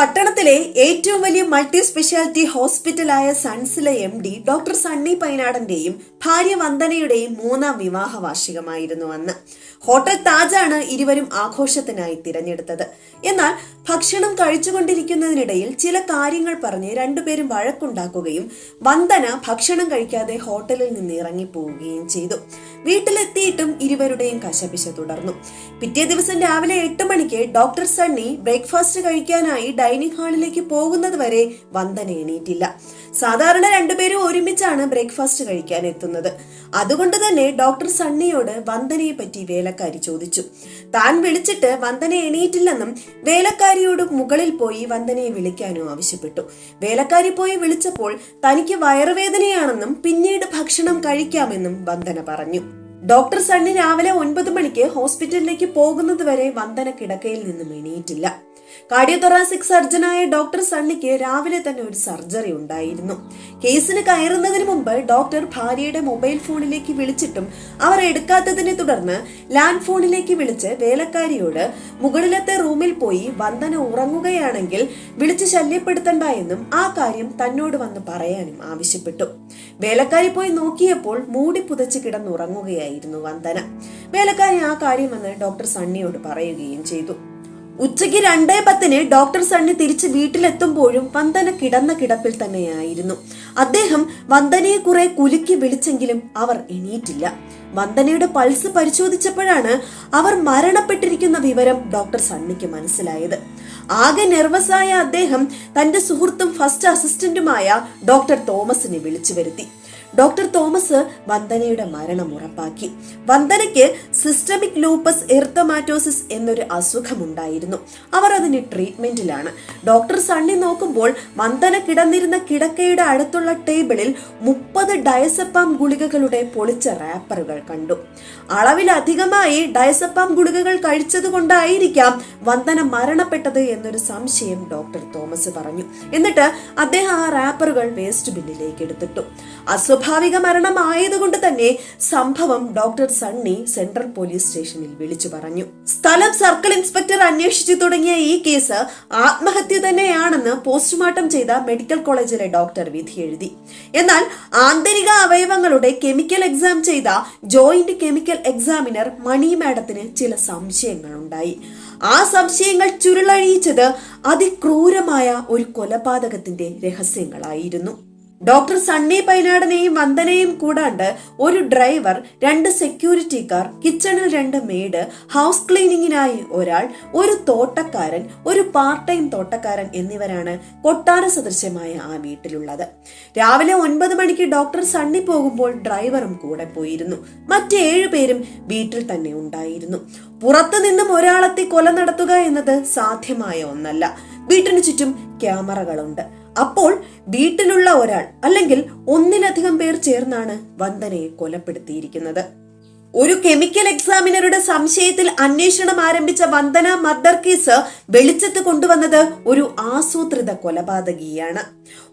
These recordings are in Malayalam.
പട്ടണത്തിലെ ഏറ്റവും വലിയ മൾട്ടി സ്പെഷ്യാലിറ്റി ഹോസ്പിറ്റലായ സൺസിലെ എം ഡി ഡോക്ടർ സണ്ണി പൈനാടന്റെയും ഭാര്യ വന്ദനയുടെയും മൂന്നാം വിവാഹ വാർഷികമായിരുന്നു അന്ന്. ഹോട്ടൽ താജാണ് ഇരുവരും ആഘോഷത്തിനായി തിരഞ്ഞെടുത്തത്. എന്നാൽ ഭക്ഷണം കഴിച്ചുകൊണ്ടിരിക്കുന്നതിനിടയിൽ ചില കാര്യങ്ങൾ പറഞ്ഞ് രണ്ടുപേരും വഴക്കുണ്ടാക്കുകയും വന്ദന ഭക്ഷണം കഴിക്കാതെ ഹോട്ടലിൽ നിന്ന് ഇറങ്ങിപ്പോവുകയും ചെയ്തു. വീട്ടിലെത്തിയിട്ടും ഇരുവരുടെയും കശപിശ തുടർന്നു. പിറ്റേ ദിവസം രാവിലെ എട്ട് മണിക്ക് ഡോക്ടർ സണ്ണി ബ്രേക്ക്ഫാസ്റ്റ് കഴിക്കാനായി ഡൈനിങ് ഹാളിലേക്ക് പോകുന്നത് വരെ വന്ദന എണീറ്റില്ല. സാധാരണ രണ്ടുപേരും ഒരുമിച്ചാണ് ബ്രേക്ക്ഫാസ്റ്റ് കഴിക്കാൻ എത്തുന്നത്. അതുകൊണ്ട് തന്നെ ഡോക്ടർ സണ്ണിയോട് വന്ദനയെ പറ്റി വേലക്കാരി ചോദിച്ചു. താൻ വിളിച്ചിട്ട് വന്ദന എണീറ്റില്ലെന്നും വേലക്കാരിയോട് മുകളിൽ പോയി വന്ദനയെ വിളിക്കാനും ആവശ്യപ്പെട്ടു. വേലക്കാരി പോയി വിളിച്ചപ്പോൾ തനിക്ക് വയറുവേദനയാണെന്നും പിന്നീട് ഭക്ഷണം കഴിക്കാമെന്നും വന്ദന പറഞ്ഞു. ഡോക്ടർ സണ്ണി രാവിലെ ഒൻപത് മണിക്ക് ഹോസ്പിറ്റലിലേക്ക് പോകുന്നത് വരെ വന്ദന കിടക്കയിൽ നിന്നും എണീറ്റില്ല. കാർഡിയോതൊറാസിക് സർജനായ ഡോക്ടർ സണ്ണിക്ക് രാവിലെ തന്നെ ഒരു സർജറി ഉണ്ടായിരുന്നു. കേസിന് കയറുന്നതിന് മുമ്പ് ഡോക്ടർ ഭാര്യയുടെ മൊബൈൽ ഫോണിലേക്ക് വിളിച്ചിട്ടും അവർ എടുക്കാത്തതിനെ തുടർന്ന് ലാൻഡ് ഫോണിലേക്ക് വിളിച്ച് വേലക്കാരിയോട് മുകളിലത്തെ റൂമിൽ പോയി വന്ദന ഉറങ്ങുകയാണെങ്കിൽ വിളിച്ച് ശല്യപ്പെടുത്തണ്ട എന്നും ആ കാര്യം തന്നോട് വന്ന് പറയാനും ആവശ്യപ്പെട്ടു. വേലക്കാരി പോയി നോക്കിയപ്പോൾ മൂടി പുതച്ച് കിടന്നുറങ്ങുകയായിരുന്നു വന്ദന. വേലക്കാരി ആ കാര്യമെന്ന് ഡോക്ടർ സണ്ണിയോട് പറയുകയും ചെയ്തു. ഉച്ചയ്ക്ക് രണ്ടേ പത്തിന് ഡോക്ടർ സണ്ണി തിരിച്ച് വീട്ടിലെത്തുമ്പോഴും വന്ദന കിടന്ന കിടപ്പിൽ തന്നെയായിരുന്നു. അദ്ദേഹം വന്ദനയെ കുറെ കുലുക്കി വിളിച്ചെങ്കിലും അവർ എണീറ്റില്ല. വന്ദനയുടെ പൾസ് പരിശോധിച്ചപ്പോഴാണ് അവർ മരണപ്പെട്ടിരിക്കുന്ന വിവരം ഡോക്ടർ സണ്ണിക്ക് മനസ്സിലായത്. ആകെ നെർവസായ അദ്ദേഹം തന്റെ സുഹൃത്തും ഫസ്റ്റ് അസിസ്റ്റന്റുമായ ഡോക്ടർ തോമസിനെ വിളിച്ചു വരുത്തി. ഡോക്ടർ തോമസ് വന്ദനയുടെ മരണം ഉറപ്പാക്കി. വന്ദനയ്ക്ക് സിസ്റ്റമിക് ലൂപ്പസ് എർത്തമാറ്റോസിസ് എന്നൊരു അസുഖമുണ്ടായിരുന്നു. അവർ അതിന് ട്രീറ്റ്മെന്റിലാണ് ഡോക്ടർ സണ്ണി നോക്കുമ്പോൾ വന്ദന കിടന്നിരുന്ന കിടക്കയുടെ അടുത്തുള്ള ടേബിളിൽ മുപ്പത് ഡയസപ്പാം ഗുളികകളുടെ പൊളിച്ച റാപ്പറുകൾ കണ്ടു. അളവിലധികമായി ഡയസപ്പാം ഗുളികകൾ കഴിച്ചത് കൊണ്ടായിരിക്കാം വന്ദന മരണപ്പെട്ടത് എന്നൊരു സംശയം ഡോക്ടർ തോമസ് പറഞ്ഞു. എന്നിട്ട് അദ്ദേഹം ആ റാപ്പറുകൾ വേസ്റ്റ് ബിന്നിലേക്ക് എടുത്തിട്ടു. അസ്വാഭാവിക മരണമായതുകൊണ്ട് തന്നെ സംഭവം ഡോക്ടർ സണ്ണി സെൻട്രൽ പോലീസ് സ്റ്റേഷനിൽ വിളിച്ചു പറഞ്ഞു. സ്ഥലം സർക്കിൾ ഇൻസ്പെക്ടർ അന്വേഷിച്ചു തുടങ്ങിയ ഈ കേസ് ആത്മഹത്യ തന്നെയാണെന്ന് പോസ്റ്റ്മോർട്ടം ചെയ്ത മെഡിക്കൽ കോളേജിലെ ഡോക്ടർ വിധി എഴുതി. എന്നാൽ ആന്തരിക അവയവങ്ങളുടെ കെമിക്കൽ എക്സാം ചെയ്ത ജോയിന്റ് കെമിക്കൽ എക്സാമിനർ മണി മാഡത്തിന് ചില സംശയങ്ങൾ ഉണ്ടായി ആ സംശയങ്ങൾ ചുരുളഴിയിച്ചത് അതിക്രൂരമായ ഒരു കൊലപാതകത്തിന്റെ രഹസ്യങ്ങളായിരുന്നു. ഡോക്ടർ സണ്ണി പൈനാടനെയും വന്ദനയും കൂടാണ്ട് ഒരു ഡ്രൈവർ രണ്ട് സെക്യൂരിറ്റിക്കാർ കിച്ചണിൽ രണ്ട് മെയ്ഡ് ഹൗസ് ക്ലീനിങ്ങിനായി ഒരാൾ ഒരു തോട്ടക്കാരൻ ഒരു പാർട്ട് ടൈം തോട്ടക്കാരൻ എന്നിവരാണ് കൊട്ടാര സദൃശ്യമായ ആ വീട്ടിലുള്ളത്. രാവിലെ ഒൻപത് മണിക്ക് ഡോക്ടർ സണ്ണി പോകുമ്പോൾ ഡ്രൈവറും കൂടെ പോയിരുന്നു. മറ്റേഴു പേരും വീട്ടിൽ തന്നെ ഉണ്ടായിരുന്നു. പുറത്തു നിന്നും ഒരാളെത്തി കൊല നടത്തുക എന്നത് സാധ്യമായ ഒന്നല്ല. വീട്ടിനു ചുറ്റും ക്യാമറകളുണ്ട്. അപ്പോൾ വീട്ടിലുള്ള ഒരാൾ അല്ലെങ്കിൽ ഒന്നിലധികം പേർ ചേർന്നാണ് വന്ദനയെ കൊലപ്പെടുത്തിയിരിക്കുന്നത്. ഒരു കെമിക്കൽ എക്സാമിനറുടെ സംശയത്തിൽ അന്വേഷണം ആരംഭിച്ച വന്ദന മർഡർ കേസ് വെളിച്ചത്ത് കൊണ്ടുവന്നത് ഒരു ആസൂത്രിത കൊലപാതകിയാണ്.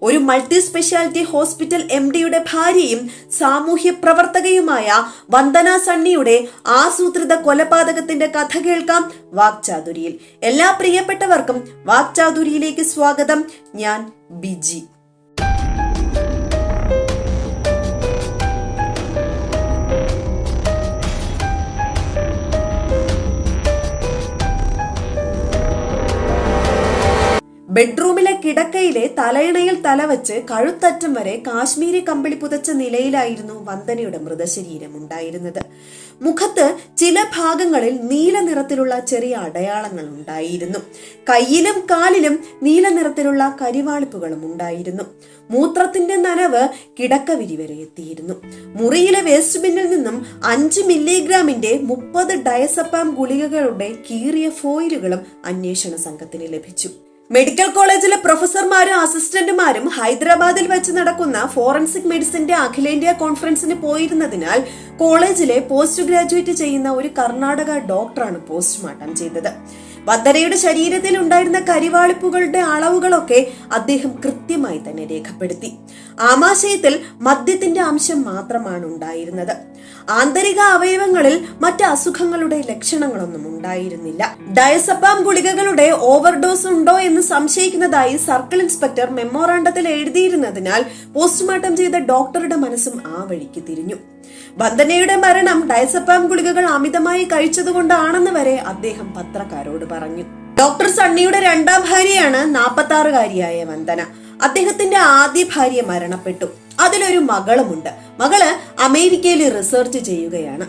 ഒരു മൾട്ടി സ്പെഷ്യാലിറ്റി ഹോസ്പിറ്റൽ എം ഡിയുടെ ഭാര്യയും സാമൂഹ്യ പ്രവർത്തകയുമായ വന്ദന സണ്ണിയുടെ ആസൂത്രിത കൊലപാതകത്തിന്റെ കഥ കേൾക്കാം വാക്ചാതുരിയിൽ. എല്ലാ പ്രിയപ്പെട്ടവർക്കും വാക്ചാതുരിയിലേക്ക് സ്വാഗതം. ഞാൻ ബിജി. ബെഡ്റൂമിലെ കിടക്കയിലെ തലയിണയിൽ തലവച്ച് കഴുത്തറ്റം വരെ കാശ്മീരി കമ്പിളി പുതച്ച നിലയിലായിരുന്നു വന്ദനയുടെ മൃതശരീരം ഉണ്ടായിരുന്നത്. മുഖത്ത് ചില ഭാഗങ്ങളിൽ നീല നിറത്തിലുള്ള ചെറിയ അടയാളങ്ങൾ ഉണ്ടായിരുന്നു. കയ്യിലും കാലിലും നീല നിറത്തിലുള്ള കരിവാളിപ്പുകളും ഉണ്ടായിരുന്നു. മൂത്രത്തിന്റെ നനവ് കിടക്കവിരി വരെ എത്തിയിരുന്നു. മുറിയിലെ വേസ്റ്റ് ബിന്നിൽ നിന്നും അഞ്ച് മില്ലിഗ്രാമിന്റെ മുപ്പത് ഡയസപ്പാം ഗുളികകളുടെ കീറിയ ഫോയിലുകളും അന്വേഷണ സംഘത്തിന് ലഭിച്ചു. മെഡിക്കൽ കോളേജിലെ പ്രൊഫസർമാരും അസിസ്റ്റന്റുമാരും ഹൈദരാബാദിൽ വെച്ച് നടക്കുന്ന ഫോറൻസിക് മെഡിസിന്റെ അഖിലേന്ത്യാ കോൺഫറൻസിന് പോയിരുന്നതിനാൽ കോളേജിലെ പോസ്റ്റ് ഗ്രാജുവേറ്റ് ചെയ്യുന്ന ഒരു കർണാടക ഡോക്ടറാണ് പോസ്റ്റ്മോർട്ടം ചെയ്തത്. വദ്ധരയുടെ ശരീരത്തിൽ ഉണ്ടായിരുന്ന കരിവാളിപ്പുകളുടെ അളവുകളൊക്കെ അദ്ദേഹം കൃത്യമായി തന്നെ രേഖപ്പെടുത്തി. ആമാശയത്തിൽ മദ്യത്തിന്റെ അംശം മാത്രമാണ് ഉണ്ടായിരുന്നത്. ആന്തരിക അവയവങ്ങളിൽ മറ്റ് അസുഖങ്ങളുടെ ലക്ഷണങ്ങളൊന്നും ഉണ്ടായിരുന്നില്ല. ഡയസപ്പാം ഗുളികകളുടെ ഓവർഡോസ് ഉണ്ടോ എന്ന് സംശയിക്കുന്നതായി സർക്കിൾ ഇൻസ്പെക്ടർ മെമ്മോറാണ്ടത്തിൽ എഴുതിയിരുന്നതിനാൽ പോസ്റ്റ്മോർട്ടം ചെയ്ത ഡോക്ടറുടെ മനസ്സും ആ വഴിക്ക് തിരിഞ്ഞു. വന്ദനയുടെ മരണം ഡയസപ്പാം ഗുളികകൾ അമിതമായി കഴിച്ചതുകൊണ്ടാണെന്ന് വരെ അദ്ദേഹം പത്രക്കാരോട് പറഞ്ഞു. ഡോക്ടർ സണ്ണിയുടെ രണ്ടാം ഭാര്യയാണ് നാൽപ്പത്തി ആറുകാരിയായ വന്ദന. അദ്ദേഹത്തിന്റെ ആദ്യ ഭാര്യ മരണപ്പെട്ടു. അതിലൊരു മകളുമുണ്ട്. മകൾ അമേരിക്കയിൽ റിസർച്ച് ചെയ്യുകയാണ്.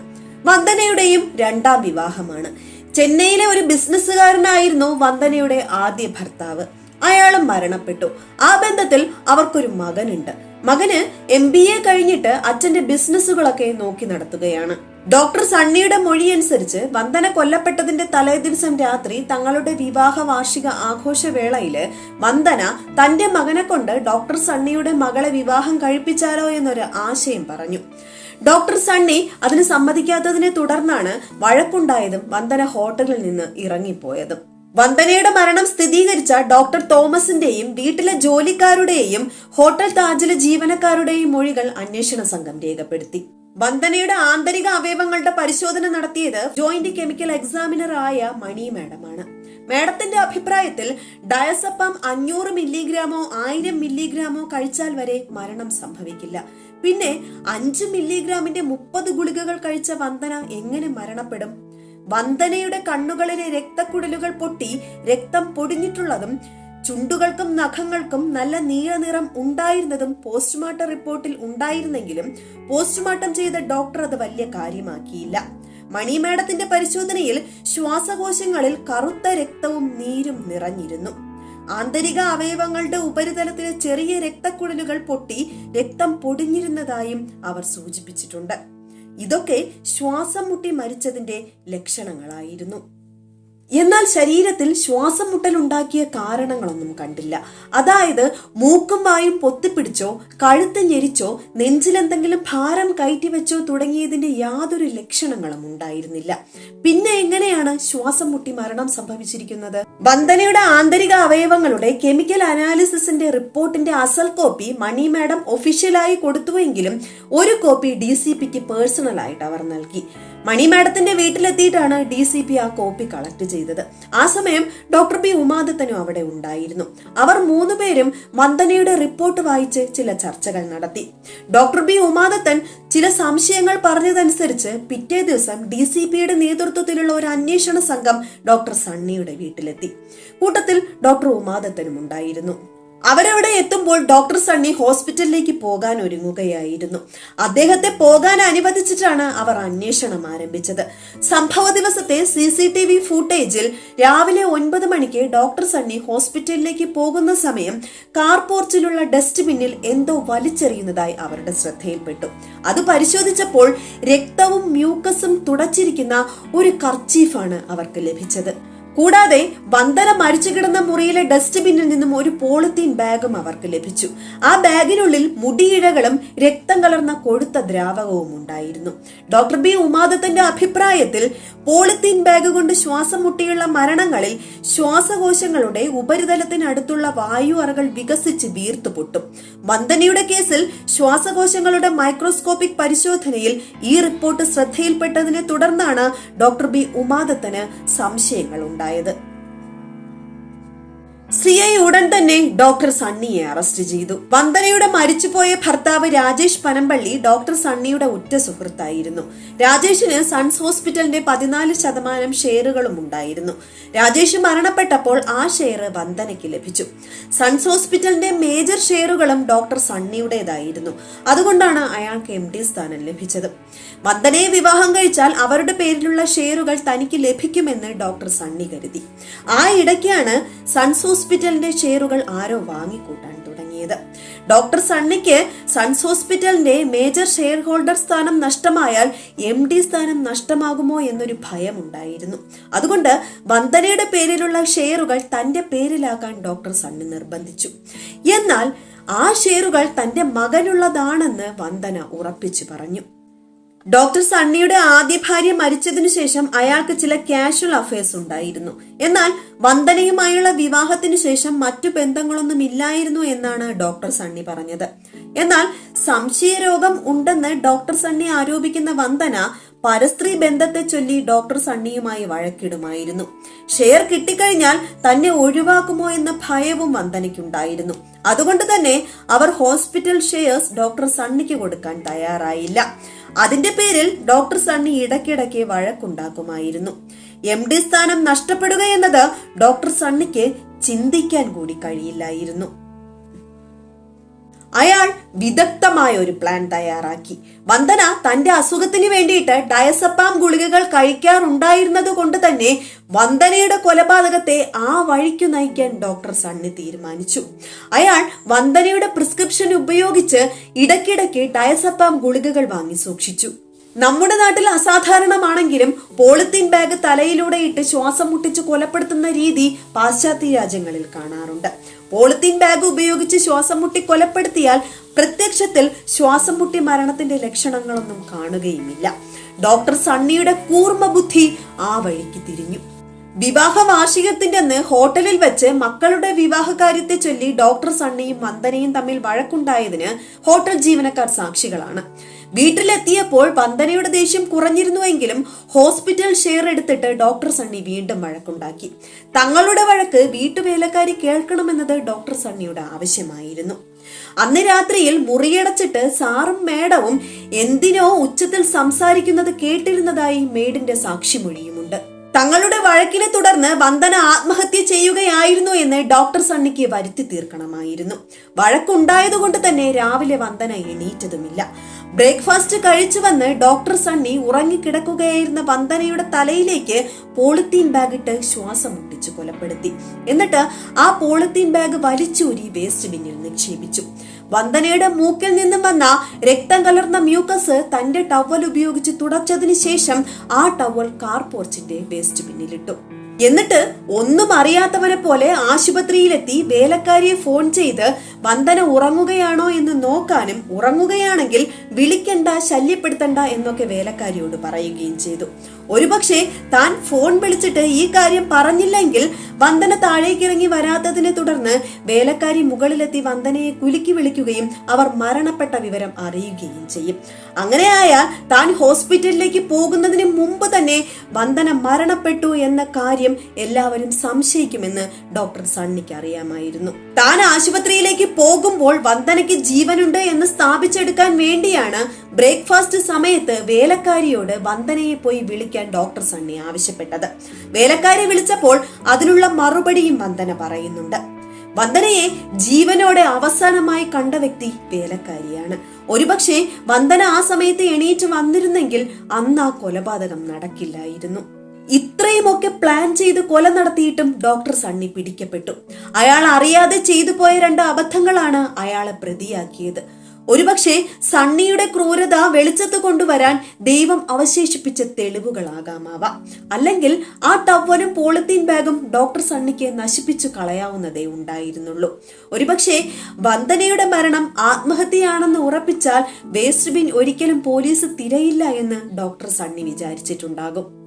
വന്ദനയുടെയും രണ്ടാം വിവാഹമാണ്. ചെന്നൈയിലെ ഒരു ബിസിനസ്സുകാരനായിരുന്നു വന്ദനയുടെ ആദ്യ ഭർത്താവ്. അയാളും മരണപ്പെട്ടു. ആ ബന്ധത്തിൽ അവർക്കൊരു മകനുണ്ട്. മകന് എം ബി എ കഴിഞ്ഞിട്ട് അച്ഛന്റെ ബിസിനസ്സുകളൊക്കെ നോക്കി നടത്തുകയാണ്. ഡോക്ടർ സണ്ണിയുടെ മൊഴി അനുസരിച്ച് വന്ദന കൊല്ലപ്പെട്ടതിന്റെ തലേദിവസം രാത്രി തങ്ങളുടെ വിവാഹ വാർഷിക ആഘോഷവേളയിൽ വന്ദന തന്റെ മകനെ കൊണ്ട് ഡോക്ടർ സണ്ണിയുടെ മകളെ വിവാഹം കഴിപ്പിച്ചാലോ എന്നൊരു ആശയം പറഞ്ഞു. ഡോക്ടർ സണ്ണി അതിന് സമ്മതിക്കാത്തതിനെ തുടർന്നാണ് വഴക്കുണ്ടായതും വന്ദന ഹോട്ടലിൽ നിന്ന് ഇറങ്ങിപ്പോയതും. വന്ദനയുടെ മരണം സ്ഥിരീകരിച്ച ഡോക്ടർ തോമസിന്റെയും വീട്ടിലെ ജോലിക്കാരുടെയും ഹോട്ടൽ താജിലെ ജീവനക്കാരുടെയും മൊഴികൾ അന്വേഷണ സംഘം രേഖപ്പെടുത്തി. വന്ദനയുടെ ആന്തരിക അവയവങ്ങളുടെ പരിശോധന നടത്തിയത് ജോയിന്റ് കെമിക്കൽ എക്സാമിനർ ആയ മണി മാഡമാണ്. മാഡത്തിന്റെ അഭിപ്രായത്തിൽ ഡയസപ്പം അഞ്ഞൂറ് മില്ലിഗ്രാമോ ആയിരം മില്ലിഗ്രാമോ കഴിച്ചാൽ വരെ മരണം സംഭവിക്കില്ല. പിന്നെ അഞ്ച് മില്ലിഗ്രാമിന്റെ മുപ്പത് ഗുളികകൾ കഴിച്ച വന്ദന എങ്ങനെ മരണപ്പെടും? വന്ദനയുടെ കണ്ണുകളിലെ രക്തക്കുടലുകൾ പൊട്ടി രക്തം പൊടിഞ്ഞിട്ടുള്ളതും ചുണ്ടുകൾക്കും നഖങ്ങൾക്കും നല്ല നീല നിറം ഉണ്ടായിരുന്നതും പോസ്റ്റ്മോർട്ടം റിപ്പോർട്ടിൽ ഉണ്ടായിരുന്നെങ്കിലും പോസ്റ്റ്മോർട്ടം ചെയ്ത ഡോക്ടർ അത് വലിയ കാര്യമാക്കിയില്ല. മണിമേടത്തിന്റെ പരിശോധനയിൽ ശ്വാസകോശങ്ങളിൽ കറുത്ത രക്തവും നീരും നിറഞ്ഞിരുന്നു. ആന്തരിക അവയവങ്ങളുടെ ഉപരിതലത്തിലെ ചെറിയ രക്തക്കുഴലുകൾ പൊട്ടി രക്തം പൊടിഞ്ഞിരുന്നതായും അവർ സൂചിപ്പിച്ചിട്ടുണ്ട്. ഇതൊക്കെ ശ്വാസം മുട്ടി മരിച്ചതിന്റെ ലക്ഷണങ്ങളായിരുന്നു. എന്നാൽ ശരീരത്തിൽ ശ്വാസം മുട്ടലുണ്ടാക്കിയ കാരണങ്ങളൊന്നും കണ്ടില്ല. അതായത് മൂക്കും വായും പൊത്തിപ്പിടിച്ചോ കഴുത്ത് ഞെരിച്ചോ നെഞ്ചിലെന്തെങ്കിലും ഭാരം കയറ്റിവെച്ചോ തുടങ്ങിയതിന്റെ യാതൊരു ലക്ഷണങ്ങളും ഉണ്ടായിരുന്നില്ല. പിന്നെ എങ്ങനെയാണ് ശ്വാസം മുട്ടി മരണം സംഭവിച്ചിരിക്കുന്നത്? വന്ദനയുടെ ആന്തരിക അവയവങ്ങളുടെ കെമിക്കൽ അനാലിസിസിന്റെ റിപ്പോർട്ടിന്റെ അസൽ കോപ്പി മണി മാഡം ഒഫീഷ്യലായി കൊടുത്തുവെങ്കിലും ഒരു കോപ്പി ഡി സി പിക്ക് പേഴ്സണലായിട്ട് അവർ നൽകി. മണി മാഡത്തിന്റെ വീട്ടിലെത്തിയിട്ടാണ് ഡി സി പി ആ കോപ്പി കളക്ട് ചെയ്തത്. ആ സമയം ഡോക്ടർ പി ഉമാദത്തനും അവിടെ ഉണ്ടായിരുന്നു. അവർ മൂന്നുപേരും വന്ദനയുടെ റിപ്പോർട്ട് വായിച്ച് ചില ചർച്ചകൾ നടത്തി. ഡോക്ടർ ബി ഉമാദത്തൻ ചില സംശയങ്ങൾ പറഞ്ഞതനുസരിച്ച് പിറ്റേ ദിവസം ഡി സി പിയുടെ നേതൃത്വത്തിലുള്ള ഒരു അന്വേഷണ സംഘം ഡോക്ടർ സണ്ണിയുടെ വീട്ടിലെത്തി. കൂട്ടത്തിൽ ഡോക്ടർ ഉമാദത്തനും ഉണ്ടായിരുന്നു. അവരവിടെ എത്തുമ്പോൾ ഡോക്ടർ സണ്ണി ഹോസ്പിറ്റലിലേക്ക് പോകാൻ ഒരുങ്ങുകയായിരുന്നു. അദ്ദേഹത്തെ പോകാൻ അനുവദിച്ചിട്ടാണ് അവർ അന്വേഷണം ആരംഭിച്ചത്. സംഭവ ദിവസത്തെ സി സി ടി വി ഫൂട്ടേജിൽ രാവിലെ ഒൻപത് മണിക്ക് ഡോക്ടർ സണ്ണി ഹോസ്പിറ്റലിലേക്ക് പോകുന്ന സമയം കാർ പോർച്ചിലുള്ള ഡസ്റ്റ്ബിന്നിൽ എന്തോ വലിച്ചെറിയുന്നതായി അവരുടെ ശ്രദ്ധയിൽപ്പെട്ടു. അത് പരിശോധിച്ചപ്പോൾ രക്തവും മ്യൂക്കസും തുടച്ചിരിക്കുന്ന ഒരു കർച്ചീഫാണ് അവർക്ക് ലഭിച്ചത്. കൂടാതെ വന്ദന മരിച്ചു കിടന്ന മുറിയിലെ ഡസ്റ്റ്ബിന്നിൽ നിന്നും ഒരു പോളിത്തീൻ ബാഗും അവർക്ക് ലഭിച്ചു. ആ ബാഗിനുള്ളിൽ മുടിയിഴകളും രക്തം കലർന്ന കൊഴുത്ത ദ്രാവകവും ഉണ്ടായിരുന്നു. ഡോക്ടർ ബി ഉമാദത്തിന്റെ അഭിപ്രായത്തിൽ പോളിത്തീൻ ബാഗ് കൊണ്ട് ശ്വാസം മുട്ടിയുള്ള മരണങ്ങളിൽ ശ്വാസകോശങ്ങളുടെ ഉപരിതലത്തിനടുത്തുള്ള വായു അറകൾ വികസിച്ച് വീർത്തു പൊട്ടും. വന്ദനയുടെ കേസിൽ ശ്വാസകോശങ്ങളുടെ മൈക്രോസ്കോപ്പിക് പരിശോധനയിൽ ഈ റിപ്പോർട്ട് ശ്രദ്ധയിൽപ്പെട്ടതിനെ തുടർന്നാണ് ഡോക്ടർ ബി ഉമാദത്തിന് സംശയങ്ങൾ ഉണ്ടായത്. സി ഐ ഉടൻ തന്നെ ഡോക്ടർ സണ്ണിയെ അറസ്റ്റ് ചെയ്തു. വന്ദനയുടെ മരിച്ചുപോയ ഭർത്താവ് രാജേഷ് പനമ്പള്ളി ഡോക്ടർ സണ്ണിയുടെ ഉറ്റ സുഹൃത്തായിരുന്നു. രാജേഷിന് സൺസ് ഹോസ്പിറ്റലിന്റെ പതിനാല് ശതമാനം ഷെയറുകളും ഉണ്ടായിരുന്നു. രാജേഷ് മരണപ്പെട്ടപ്പോൾ ആ ഷെയർ വന്ദനയ്ക്ക് ലഭിച്ചു. സൺസ് ഹോസ്പിറ്റലിന്റെ മേജർ ഷെയറുകളും ഡോക്ടർ സണ്ണിയുടേതായിരുന്നു. അതുകൊണ്ടാണ് അയാൾക്ക് എം ഡി സ്ഥാനം ലഭിച്ചത്. വന്ദനയെ വിവാഹം കഴിച്ചാൽ അവരുടെ പേരിലുള്ള ഷെയറുകൾ തനിക്ക് ലഭിക്കുമെന്ന് ഡോക്ടർ സണ്ണി കരുതി. ആ ഇടയ്ക്കാണ് സൺസ് ഹോസ്പിറ്റലിന്റെ ഷെയറുകൾ ആരോ വാങ്ങിക്കൂട്ടാൻ തുടങ്ങിയത്. ഡോക്ടർ സണ്ണിക്ക് സൺസ് ഹോസ്പിറ്റലിന്റെ മേജർ ഷെയർ ഹോൾഡർ സ്ഥാനം നഷ്ടമായാൽ എം ഡി സ്ഥാനം നഷ്ടമാകുമോ എന്നൊരു ഭയം ഉണ്ടായിരുന്നു അതുകൊണ്ട് വന്ദനയുടെ പേരിലുള്ള ഷെയറുകൾ തന്റെ പേരിലാക്കാൻ ഡോക്ടർ സണ്ണി നിർബന്ധിച്ചു. എന്നാൽ ആ ഷെയറുകൾ തന്റെ മകനുള്ളതാണെന്ന് വന്ദന ഉറപ്പിച്ചു പറഞ്ഞു. ഡോക്ടർ സണ്ണിയുടെ ആദ്യ ഭാര്യ മരിച്ചതിനു ശേഷം അയാൾക്ക് ചില കാഷ്വൽ അഫയേഴ്സ് ഉണ്ടായിരുന്നു. എന്നാൽ വന്ദനയുമായുള്ള വിവാഹത്തിനു ശേഷം മറ്റു ബന്ധങ്ങളൊന്നും ഇല്ലായിരുന്നു എന്നാണ് ഡോക്ടർ സണ്ണി പറഞ്ഞത്. എന്നാൽ സംശയരോഗം ഉണ്ടെന്ന് ഡോക്ടർ സണ്ണി ആരോപിക്കുന്ന വന്ദന പരസ്ത്രീ ബന്ധത്തെ ചൊല്ലി ഡോക്ടർ സണ്ണിയുമായി വഴക്കിടുമായിരുന്നു. ഷെയർ കിട്ടിക്കഴിഞ്ഞാൽ തന്നെ ഒഴിവാക്കുമോ എന്ന ഭയവും വന്ദനയ്ക്കുണ്ടായിരുന്നു. അതുകൊണ്ട് തന്നെ അവർ ഹോസ്പിറ്റൽ ഷെയർസ് ഡോക്ടർ സണ്ണിക്ക് കൊടുക്കാൻ തയ്യാറായില്ല. അതിന്റെ പേരിൽ ഡോക്ടർ സണ്ണി ഇടയ്ക്കിടയ്ക്ക് വഴക്കുണ്ടാക്കുമായിരുന്നു. എം ഡി സ്ഥാനം നഷ്ടപ്പെടുക എന്നത് ഡോക്ടർ സണ്ണിക്ക് ചിന്തിക്കാൻ കൂടി കഴിയില്ലായിരുന്നു. അയാൾ വിദഗ്ധമായ ഒരു പ്ലാൻ തയ്യാറാക്കി. വന്ദന തന്റെ അസുഖത്തിന് വേണ്ടിയിട്ട് ഡയസപ്പാം ഗുളികകൾ കഴിക്കാറുണ്ടായിരുന്നത് കൊണ്ട് തന്നെ വന്ദനയുടെ കൊലപാതകത്തെ ആ വഴിക്കു നയിക്കാൻ ഡോക്ടർ സണ്ണി തീരുമാനിച്ചു. അയാൾ വന്ദനയുടെ പ്രിസ്ക്രിപ്ഷൻ ഉപയോഗിച്ച് ഇടയ്ക്കിടയ്ക്ക് ഡയസപ്പാം ഗുളികകൾ വാങ്ങി സൂക്ഷിച്ചു. നമ്മുടെ നാട്ടിൽ അസാധാരണമാണെങ്കിലും പോളിത്തീൻ ബാഗ് തലയിലൂടെ ഇട്ട് ശ്വാസം മുട്ടിച്ച് കൊലപ്പെടുത്തുന്ന രീതി പാശ്ചാത്യ രാജ്യങ്ങളിൽ കാണാറുണ്ട്. പോളിത്തീൻ ബാഗ് ഉപയോഗിച്ച് ശ്വാസം മുട്ടി കൊലപ്പെടുത്തിയാൽ പ്രത്യക്ഷത്തിൽ ശ്വാസം മുട്ടി മരണത്തിന്റെ ലക്ഷണങ്ങളൊന്നും കാണുകയുമില്ല. ഡോക്ടർ സണ്ണിയുടെ കൂർമ്മ ബുദ്ധി ആ വഴിക്ക് തിരിഞ്ഞു. വിവാഹ വാർഷികത്തിന്റെ അന്ന് ഹോട്ടലിൽ വെച്ച് മക്കളുടെ വിവാഹ കാര്യത്തെ ചൊല്ലി ഡോക്ടർ സണ്ണിയും മന്ദനയും തമ്മിൽ വഴക്കുണ്ടായതിന് ഹോട്ടൽ ജീവനക്കാർ സാക്ഷികളാണ്. വീട്ടിലെത്തിയപ്പോൾ വന്ദനയുടെ ദേഷ്യം കുറഞ്ഞിരുന്നുവെങ്കിലും ഹോസ്പിറ്റൽ ഷെയർ എടുത്തിട്ട് ഡോക്ടർ സണ്ണി വീണ്ടും വഴക്കുണ്ടാക്കി. തങ്ങളുടെ വഴക്ക് വീട്ടുവേലക്കാരി കേൾക്കണമെന്നത് ഡോക്ടർ സണ്ണിയുടെ ആവശ്യമായിരുന്നു. അന്ന് രാത്രിയിൽ മുറിയടച്ചിട്ട് സാറും മേഡവും എന്തിനോ ഉച്ചത്തിൽ സംസാരിക്കുന്നത് കേട്ടിരുന്നതായി മേഡിന്റെ സാക്ഷിമൊഴിയുമുണ്ട്. തങ്ങളുടെ വഴക്കിനെ തുടർന്ന് വന്ദന ആത്മഹത്യ ചെയ്യുകയായിരുന്നു എന്ന് ഡോക്ടർ സണ്ണിക്ക് വരുത്തി തീർക്കണമായിരുന്നു. വഴക്കുണ്ടായതുകൊണ്ട് തന്നെ രാവിലെ വന്ദന എണീറ്റതുമില്ല. ബ്രേക്ക്ഫാസ്റ്റ് കഴിച്ചു വന്ന് ഡോക്ടർ സണ്ണി ഉറങ്ങിക്കിടക്കുകയായിരുന്ന വന്ദനയുടെ തലയിലേക്ക് പോളിത്തീൻ ബാഗ് ഇട്ട് ശ്വാസം മുട്ടിച്ചു കൊലപ്പെടുത്തി. എന്നിട്ട് ആ പോളിത്തീൻ ബാഗ് വലിച്ചൂരി വേസ്റ്റ് ബിന്നിൽ നിക്ഷേപിച്ചു. വന്ദനയുടെ മൂക്കിൽ നിന്നും വന്ന രക്തം കലർന്ന മ്യൂക്കസ് തന്റെ ടവൽ ഉപയോഗിച്ച് തുടച്ചതിന് ശേഷം ആ ടവൽ കാർ പോർച്ചിന്റെ വേസ്റ്റ് ബിന്നിലിട്ടു. എന്നിട്ട് ഒന്നും അറിയാത്തവനെ പോലെ ആശുപത്രിയിലെത്തി വേലക്കാരിയെ ഫോൺ ചെയ്ത് വന്ദന ഉറങ്ങുകയാണോ എന്ന് നോക്കാനും ഉറങ്ങുകയാണെങ്കിൽ വിളിക്കണ്ട ശല്യപ്പെടുത്തണ്ട എന്നൊക്കെ വേലക്കാരിയോട് പറയുകയും ചെയ്തു. ഒരുപക്ഷെ താൻ ഫോൺ വിളിച്ചിട്ട് ഈ കാര്യം പറഞ്ഞില്ലെങ്കിൽ വന്ദന താഴേക്കിറങ്ങി വരാത്തതിനെ തുടർന്ന് വേലക്കാരി മുകളിലെത്തി വന്ദനയെ കുലുക്കി വിളിക്കുകയും അവർ മരണപ്പെട്ട വിവരം അറിയുകയും ചെയ്യും. അങ്ങനെയായാൽ താൻ ഹോസ്പിറ്റലിലേക്ക് പോകുന്നതിന് മുമ്പ് തന്നെ വന്ദന മരണപ്പെട്ടു എന്ന കാര്യം എല്ലാവരും സംശയിക്കുമെന്ന് ഡോക്ടർ സണ്ണിക്ക് അറിയാമായിരുന്നു. താൻ ആശുപത്രിയിലേക്ക് പോകുമ്പോൾ വന്ദനയ്ക്ക് ജീവനുണ്ട് എന്ന് സ്ഥാപിച്ചെടുക്കാൻ വേണ്ടിയാണ് ബ്രേക്ക്ഫാസ്റ്റ് സമയത്ത് വേലക്കാരിയോട് വന്ദനയെ പോയി വിളിക്കാൻ ഡോക്ടർ സണ്ണി ആവശ്യപ്പെട്ടത്. വേലക്കാരി വിളിച്ചപ്പോൾ അതിനുള്ള മറുപടിയും വന്ദന പറയുന്നുണ്ട്. വന്ദനയെ ജീവനോടെ അവസാനമായി കണ്ട വ്യക്തി വേലക്കാരിയാണ്. ഒരുപക്ഷെ വന്ദന ആ സമയത്ത് എണീറ്റ് വന്നിരുന്നെങ്കിൽ അന്ന് ആ കൊലപാതകം നടക്കില്ലായിരുന്നു. ഇത്രയുമൊക്കെ പ്ലാൻ ചെയ്ത് കൊല നടത്തിയിട്ടും ഡോക്ടർ സണ്ണി പിടിക്കപ്പെട്ടു. അയാൾ അറിയാതെ ചെയ്തു പോയ രണ്ട് അബദ്ധങ്ങളാണ് അയാളെ പ്രതിയാക്കിയത്. ഒരുപക്ഷെ സണ്ണിയുടെ ക്രൂരത വെളിച്ചത്ത് കൊണ്ടുവരാൻ ദൈവം അവശേഷിപ്പിച്ച തെളിവുകളാകാമാവാം. അല്ലെങ്കിൽ ആ ടവലും പോളിത്തീൻ ബാഗും ഡോക്ടർ സണ്ണിക്ക് നശിപ്പിച്ചു കളയാവുന്നതേ ഉണ്ടായിരുന്നുള്ളൂ. ഒരുപക്ഷെ വന്ദനയുടെ മരണം ആത്മഹത്യയാണെന്ന് ഉറപ്പിച്ചാൽ വേസ്റ്റ് ബിൻ ഒരിക്കലും പോലീസ് തിരയില്ല എന്ന് ഡോക്ടർ സണ്ണി വിചാരിച്ചിട്ടുണ്ടാകും.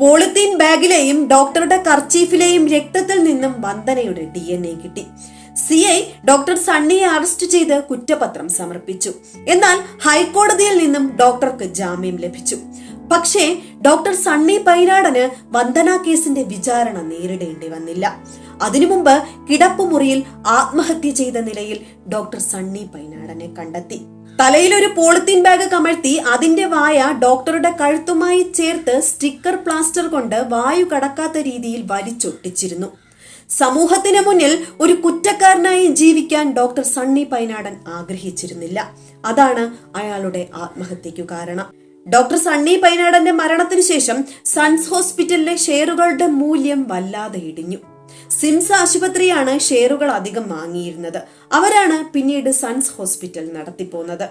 പോളിത്തീൻ ബാഗിലെയും ഡോക്ടറുടെ കർച്ചീഫിലെയും രക്തത്തിൽ നിന്നും വന്ദനയുടെ ഡി എൻ എ കിട്ടി. സി ഐ ഡോക്ടർ സണ്ണിയെ അറസ്റ്റ് ചെയ്ത് കുറ്റപത്രം സമർപ്പിച്ചു. എന്നാൽ ഹൈക്കോടതിയിൽ നിന്നും ഡോക്ടർക്ക് ജാമ്യം ലഭിച്ചു. പക്ഷേ ഡോക്ടർ സണ്ണി പൈനാടന് വന്ദന കേസിന്റെ വിചാരണ നേരിടേണ്ടി വന്നില്ല. അതിനു മുമ്പ് കിടപ്പുമുറിയിൽ ആത്മഹത്യ ചെയ്ത നിലയിൽ ഡോക്ടർ സണ്ണി പൈനാടനെ കണ്ടെത്തി. തലയിൽ ഒരു പോളിത്തീൻ ബാഗ് കമഴ്ത്തി അതിന്റെ വായ ഡോക്ടറുടെ കഴുത്തുമായി ചേർത്ത് സ്റ്റിക്കർ പ്ലാസ്റ്റർ കൊണ്ട് വായു കടക്കാത്ത രീതിയിൽ വലിച്ചൊട്ടിച്ചിരുന്നു. സമൂഹത്തിന് മുന്നിൽ ഒരു കുറ്റക്കാരനായി ജീവിക്കാൻ ഡോക്ടർ സണ്ണി പൈനാടൻ ആഗ്രഹിച്ചിരുന്നില്ല. അതാണ് അയാളുടെ ആത്മഹത്യക്കു കാരണം. ഡോക്ടർ സണ്ണി പൈനാടന്റെ മരണത്തിന് ശേഷം സൺസ് ഹോസ്പിറ്റലിലെ ഷെയറുകളുടെ മൂല്യം വല്ലാതെ ഇടിഞ്ഞു. സിംസ് ആശുപത്രിയാണ് ഷെയറുകൾ അധികം വാങ്ങിയിരുന്നത്. അവരാണ് പിന്നീട് സൺസ് ഹോസ്പിറ്റൽ നടത്തിപ്പോന്നത്.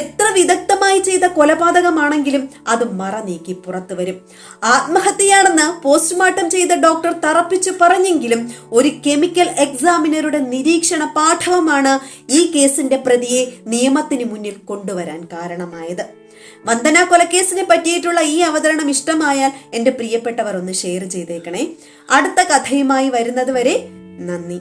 എത്ര വിദഗ്ധമായി ചെയ്ത കൊലപാതകമാണെങ്കിലും അത് മറ നീക്കി പുറത്തു വരും. ആത്മഹത്യയാണെന്ന് പോസ്റ്റ്മോർട്ടം ചെയ്ത ഡോക്ടർ തറപ്പിച്ചു പറഞ്ഞെങ്കിലും ഒരു കെമിക്കൽ എക്സാമിനറുടെ നിരീക്ഷണ പാഠവുമാണ് ഈ കേസിന്റെ പ്രതിയെ നിയമത്തിന് മുന്നിൽ കൊണ്ടുവരാൻ കാരണമായത്. വന്ദന കൊലക്കേസിനെ പറ്റിയിട്ടുള്ള ഈ അവതരണം ഇഷ്ടമായാൽ എന്റെ പ്രിയപ്പെട്ടവർ ഒന്ന് ഷെയർ ചെയ്തേക്കണേ. അടുത്ത കഥയുമായി വരുന്നത് വരെ നന്ദി.